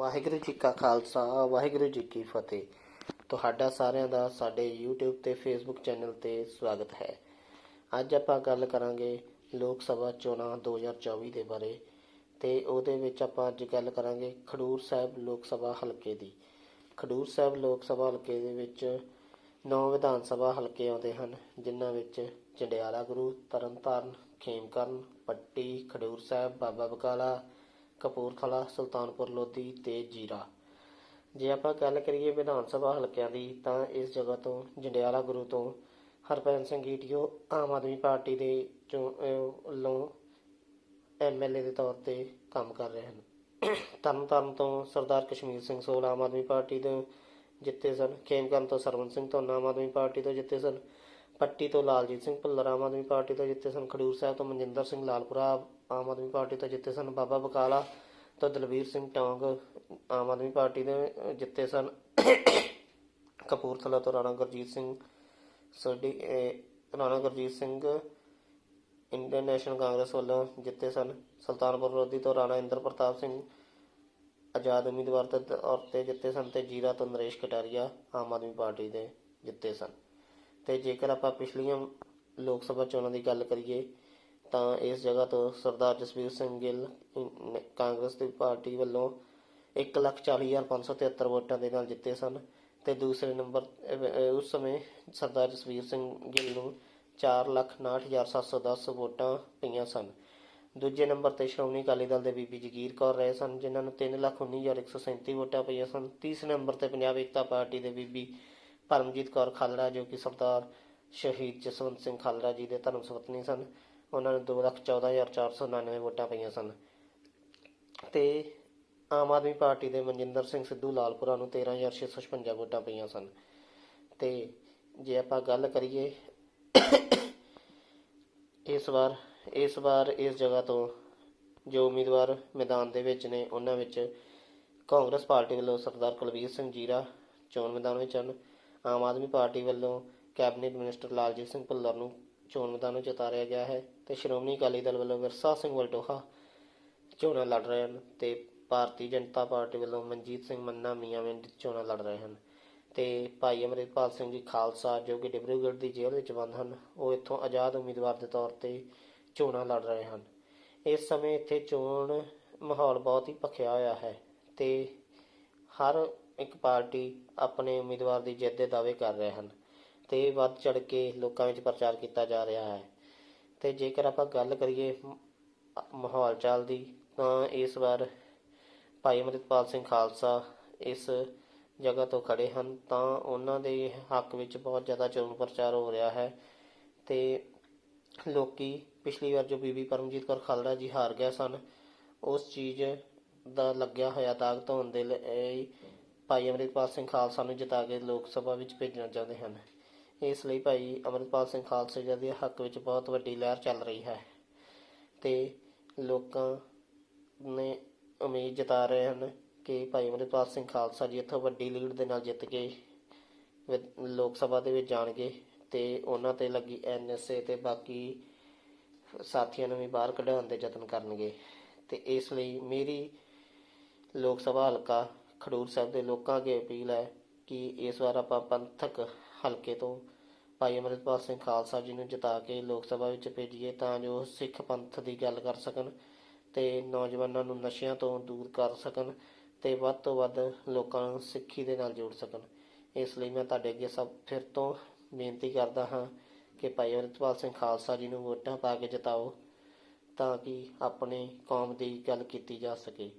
ਵਾਹਿਗੁਰੂ ਜੀ ਕਾ ਖਾਲਸਾ, ਵਾਹਿਗੁਰੂ ਜੀ ਕੀ ਫਤਿਹ। ਤੁਹਾਡਾ ਸਾਰਿਆਂ ਦਾ ਸਾਡੇ YouTube ਤੇ Facebook ਚੈਨਲ ਤੇ ਸਵਾਗਤ ਹੈ। ਅੱਜ ਆਪਾਂ ਗੱਲ ਕਰਾਂਗੇ ਲੋਕ ਸਭਾ ਚੋਣਾਂ 2024 ਦੇ ਬਾਰੇ ਤੇ ਉਹਦੇ ਵਿੱਚ ਆਪਾਂ ਅੱਜ ਗੱਲ ਕਰਾਂਗੇ ਖਡੂਰ ਸਾਹਿਬ ਲੋਕ ਸਭਾ ਹਲਕੇ ਦੀ। ਖਡੂਰ ਸਾਹਿਬ ਲੋਕ ਸਭਾ ਹਲਕੇ ਦੇ ਵਿੱਚ ਨੌ ਵਿਧਾਨ ਸਭਾ ਹਲਕੇ ਆਉਂਦੇ ਹਨ, ਜਿਨ੍ਹਾਂ ਵਿੱਚ ਜੰਡਿਆਲਾ ਗੁਰੂ, ਤਰਨਤਾਰਨ, ਖੇਮਕਰਨ, ਪੱਟੀ, ਖਡੂਰ ਸਾਹਿਬ, ਬਾਬਾ ਬਕਾਲਾ ਕਪੂਰਥਲਾ, ਸੁਲਤਾਨਪੁਰ, ਲੋਧੀ ਤੇ ਜੀਰਾ। ਜੇ ਆਪਾਂ ਗੱਲ ਕਰੀਏ ਵਿਧਾਨ ਸਭਾ ਹਲਕਿਆਂ ਦੀ, ਤਾਂ ਇਸ ਜਗ੍ਹਾ ਤੋਂ, ਜੰਡਿਆਲਾ ਗੁਰੂ ਤੋਂ ਹਰਪੈਨ ਸਿੰਘ ਈਟੀਓ ਆਮ ਆਦਮੀ ਪਾਰਟੀ ਦੇ ਚੋਂ, ਅਹ, ਵੱਲੋਂ ਐਮਐਲਏ ਦੇ ਤੌਰ ਤੇ ਕੰਮ ਕਰ ਰਹੇ ਹਨ। ਤਰਨਤਾਰਨ ਤੋਂ ਸਰਦਾਰ ਕਸ਼ਮੀਰ ਸਿੰਘ ਸੋਲ ਆਮ ਆਦਮੀ ਪਾਰਟੀ ਤੋਂ ਜਿੱਤੇ ਸਨ। ਖੇਮਕਰਨ ਤੋਂ ਸਰਵਨ ਸਿੰਘ ਤੋਂ ਆਮ ਆਦਮੀ ਪਾਰਟੀ ਤੋਂ ਜਿੱਤੇ ਸਨ। ਪੱਟੀ ਤੋਂ ਲਾਲਜੀਤ ਸਿੰਘ ਭੁੱਲਰ, ਆਮ ਆਦਮੀ ਪਾਰਟੀ ਤੋਂ ਜਿੱਤੇ ਸਨ ਖਡੂਰ ਸਾਹਿਬ ਤੋਂ ਮਨਜਿੰਦਰ ਸਿੰਘ ਲਾਲਪੁਰਾ, ਆਮ ਆਦਮੀ ਪਾਰਟੀ ਤੋਂ ਜਿੱਤੇ ਸਨ ਬਾਬਾ ਬਕਾਲਾ ਤੋਂ ਦਲਵੀਰ ਸਿੰਘ ਟੌਂਗ, ਆਮ ਆਦਮੀ ਪਾਰਟੀ ਦੇ ਜਿੱਤੇ ਸਨ ਕਪੂਰਥਲਾ ਤੋਂ ਰਾਣਾ ਗੁਰਜੀਤ ਸਿੰਘ, ਸਾਡੀ Rana Gurjit Singh Indian National Congress ਵੱਲੋਂ ਜਿੱਤੇ ਸਨ ਸੁਲਤਾਨਪੁਰ ਲੋਧੀ ਤੋਂ ਰਾਣਾ ਇੰਦਰ ਪ੍ਰਤਾਪ ਸਿੰਘ ਆਜ਼ਾਦ ਉਮੀਦਵਾਰ ਦੇ ਤੌਰ ਤੇ ਜਿੱਤੇ ਸਨ ਤੇ ਜੀਰਾ ਤੋਂ ਨਰੇਸ਼ ਕਟਾਰੀਆ ਆਮ ਆਦਮੀ ਪਾਰਟੀ ਦੇ ਜਿੱਤੇ ਸਨ। ਤੇ ਜੇਕਰ ਆਪਾਂ ਪਿਛਲੀਆਂ ਲੋਕ ਸਭਾ ਚੋਣਾਂ ਦੀ ਗੱਲ ਕਰੀਏ, ਤਾਂ ਇਸ ਜਗ੍ਹਾ ਤੋਂ ਸਰਦਾਰ ਜਸਵੀਰ ਸਿੰਘ ਗਿੱਲ ਕਾਂਗਰਸ ਦੀ ਪਾਰਟੀ ਵੱਲੋਂ 140573 ਵੋਟਾਂ ਦੇ ਨਾਲ ਜਿੱਤੇ ਸਨ ਤੇ ਦੂਸਰੇ ਨੰਬਰ ਉਸ ਸਮੇਂ ਸਰਦਾਰ ਜਸਵੀਰ ਸਿੰਘ ਗਿੱਲ ਨੂੰ 469710 ਵੋਟਾਂ ਪਈਆਂ ਸਨ। ਦੂਜੇ ਨੰਬਰ ਤੇ ਸ਼੍ਰੋਮਣੀ ਅਕਾਲੀ ਦਲ ਦੇ ਬੀਬੀ ਜਗੀਰ ਕੌਰ ਰਹੇ ਸਨ, ਜਿਨ੍ਹਾਂ ਨੂੰ 319137 ਵੋਟਾਂ ਪਈਆਂ ਸਨ। ਤੀਸਰੇ ਨੰਬਰ ਤੇ ਪੰਜਾਬ ਏਕਤਾ ਪਾਰਟੀ ਦੇ ਬੀਬੀ ਪਰਮਜੀਤ ਕੌਰ ਖਾਲੜਾ ਜੋ ਕਿ ਸਰਦਾਰ ਸ਼ਹੀਦ ਜਸਵੰਤ ਸਿੰਘ ਖਾਲੜਾ ਜੀ ਦੇ ਧਰਮ ਸੁਪਤਨੀ ਸਨ। ਉਹਨਾਂ ਨੂੰ 214499 ਵੋਟਾਂ ਪਈਆਂ ਸਨ। ਤੇ ਆਮ ਆਦਮੀ ਪਾਰਟੀ ਦੇ ਮਨਜਿੰਦਰ ਸਿੰਘ ਸਿੱਧੂ ਲਾਲਪੁਰਾ ਨੂੰ 13656 ਵੋਟਾਂ ਪਈਆਂ ਸਨ। ਤੇ ਜੇ ਆਪਾਂ ਗੱਲ ਕਰੀਏ ਇਸ ਵਾਰ ਇਸ ਵਾਰ ਇਸ ਜਗ੍ਹਾ ਤੋਂ ਜੋ ਉਮੀਦਵਾਰ ਮੈਦਾਨ ਦੇ ਵਿੱਚ ਨੇ, ਉਹਨਾਂ ਵਿੱਚ ਕਾਂਗਰਸ ਪਾਰਟੀ ਵੱਲੋਂ ਸਰਦਾਰ ਕੁਲਵੀਰ ਸਿੰਘ ਜੀਰਾ ਚੋਣ ਮੈਦਾਨ ਵਿੱਚ ਹਨ। ਆਮ ਆਦਮੀ ਪਾਰਟੀ ਵੱਲੋਂ ਕੈਬਨਿਟ ਮਿਨਿਸਟਰ ਲਾਲਜੀਤ ਸਿੰਘ ਭੁੱਲਰ ਨੂੰ ਚੋਣ ਮੈਦਾਨ ਵਿੱਚ ਉਤਾਰਿਆ ਗਿਆ ਹੈ ਤੇ ਸ਼੍ਰੋਮਣੀ ਅਕਾਲੀ ਦਲ ਵੱਲੋਂ ਵਿਰਸਾ ਸਿੰਘ ਵਲਟੋਹਾ ਚੋਣਾਂ ਲੜ ਰਹੇ ਹਨ ਤੇ ਭਾਰਤੀ ਜਨਤਾ ਪਾਰਟੀ ਵੱਲੋਂ ਮਨਜੀਤ ਸਿੰਘ ਮੰਨਾ ਮੀਆਂਵਿੰਡ ਚੋਣਾਂ ਲੜ ਰਹੇ ਹਨ। ਤੇ ਭਾਈ ਅਮਰਿਤਪਾਲ ਸਿੰਘ ਜੀ ਖਾਲਸਾ, ਜੋ ਕਿ ਡਿਬਰੂਗੜ੍ਹ ਦੀ ਜੇਲ੍ਹ ਵਿੱਚ ਬੰਦ ਹਨ, ਉਹ ਇੱਥੋਂ ਆਜ਼ਾਦ ਉਮੀਦਵਾਰ ਦੇ ਤੌਰ ਤੇ ਚੋਣਾਂ ਲੜ ਰਹੇ ਹਨ। ਇਸ ਸਮੇਂ ਇੱਥੇ ਚੋਣ ਮਾਹੌਲ ਬਹੁਤ ਹੀ ਭਖਿਆ ਹੋਇਆ ਹੈ ਤੇ ਹਰ ਇੱਕ ਪਾਰਟੀ ਆਪਣੇ ਉਮੀਦਵਾਰ ਦੀ ਜਿੱਤ ਦੇ ਦਾਅਵੇ ਕਰ ਰਹੇ ਹਨ ਤੇ ਵੱਧ ਚੜ ਕੇ ਲੋਕਾਂ ਵਿੱਚ ਪ੍ਰਚਾਰ ਕੀਤਾ ਜਾ ਰਿਹਾ ਹੈ। ਤੇ ਜੇਕਰ ਆਪਾਂ ਗੱਲ ਕਰੀਏ ਮਾਹੌਲ ਚਾਲ ਦੀ, ਤਾਂ ਇਸ ਵਾਰ ਭਾਈ ਅਮਰਿਤਪਾਲ ਸਿੰਘ ਖਾਲਸਾ ਇਸ ਜਗ੍ਹਾ ਤੋਂ ਖੜੇ ਹਨ, ਤਾਂ ਉਹਨਾਂ ਦੇ ਹੱਕ ਵਿੱਚ ਬਹੁਤ ਜ਼ਿਆਦਾ ਚੋਣ ਪ੍ਰਚਾਰ ਹੋ ਰਿਹਾ ਹੈ। ਤੇ ਲੋਕੀ ਪਿਛਲੀ ਵਾਰ ਜੋ ਬੀਬੀ ਪਰਮਜੀਤ ਕੌਰ ਖਾਲੜਾ ਜੀ ਹਾਰ ਗਏ ਸਨ, ਉਸ ਚੀਜ਼ ਦਾ ਲੱਗਿਆ ਹੋਇਆ ਦਾਗ ਧੋਣ ਦੇ ਲਈ ਭਾਈ ਅਮਰਿਤਪਾਲ ਸਿੰਘ ਖਾਲਸਾ ਨੂੰ ਜਿਤਾ ਕੇ ਲੋਕ ਸਭਾ ਵਿੱਚ ਭੇਜਣਾ ਚਾਹੁੰਦੇ ਹਨ। ਇਸ ਲਈ ਭਾਈ ਅਮਰਿਤਪਾਲ ਸਿੰਘ ਖਾਲਸਾ ਜੀ ਦੇ ਹੱਕ ਵਿੱਚ ਬਹੁਤ ਵੱਡੀ ਲਹਿਰ ਚੱਲ ਰਹੀ ਹੈ ਤੇ ਲੋਕਾਂ ਨੇ ਉਮੀਦ ਜਤਾ ਰਹੇ ਹਨ ਕਿ ਭਾਈ ਅਮਰਿਤਪਾਲ ਸਿੰਘ ਖਾਲਸਾ ਜੀ ਇੱਥੋਂ ਵੱਡੀ ਲੀਡ ਦੇ ਨਾਲ ਜਿੱਤ ਕੇ ਲੋਕ ਸਭਾ ਦੇ ਵਿੱਚ ਜਾਣਗੇ ਤੇ ਉਹਨਾਂ ਤੇ ਲੱਗੀ ਐਨਐਸਏ ਤੇ ਬਾਕੀ ਸਾਥੀਆਂ ਨੂੰ ਵੀ ਬਾਹਰ ਕਢਾਉਣ ਦੇ ਯਤਨ ਕਰਨਗੇ। ਤੇ ਇਸ ਲਈ ਮੇਰੀ ਲੋਕ ਸਭਾ ਹਲਕਾ ਖਡੂਰ ਸਾਹਿਬ ਦੇ ਲੋਕਾਂ ਅੱਗੇ ਅਪੀਲ ਹੈ ਕਿ ਇਸ ਵਾਰ ਆਪਾਂ ਪੰਥਕ ਹਲਕੇ ਤੋਂ ਭਾਈ ਅਮਰਿਤਪਾਲ ਸਿੰਘ ਖਾਲਸਾ ਜੀ ਨੂੰ ਜਿਤਾ ਕੇ ਲੋਕ ਸਭਾ ਵਿੱਚ ਭੇਜੀਏ ਤਾਂ ਜੋ ਸਿੱਖ ਪੰਥ ਦੀ ਗੱਲ ਕਰ ਸਕਣ ਤੇ ਨੌਜਵਾਨਾਂ ਨੂੰ ਨਸ਼ਿਆਂ ਤੋਂ ਦੂਰ ਕਰ ਸਕਣ ਤੇ ਵੱਧ ਤੋਂ ਵੱਧ ਲੋਕਾਂ ਨੂੰ ਸਿੱਖੀ ਦੇ ਨਾਲ ਜੋੜ ਸਕਣ। ਇਸ ਲਈ ਮੈਂ ਤੁਹਾਡੇ ਅੱਗੇ ਸਭ ਫਿਰ ਤੋਂ ਬੇਨਤੀ ਕਰਦਾ ਹਾਂ ਕਿ ਭਾਈ ਅਮਰਿਤਪਾਲ ਸਿੰਘ ਖਾਲਸਾ ਜੀ ਨੂੰ ਵੋਟਾਂ ਪਾ ਕੇ ਜਿਤਾਓ ਤਾਂ ਕਿ ਆਪਣੇ ਕੌਮ ਦੀ ਗੱਲ ਕੀਤੀ ਜਾ ਸਕੇ।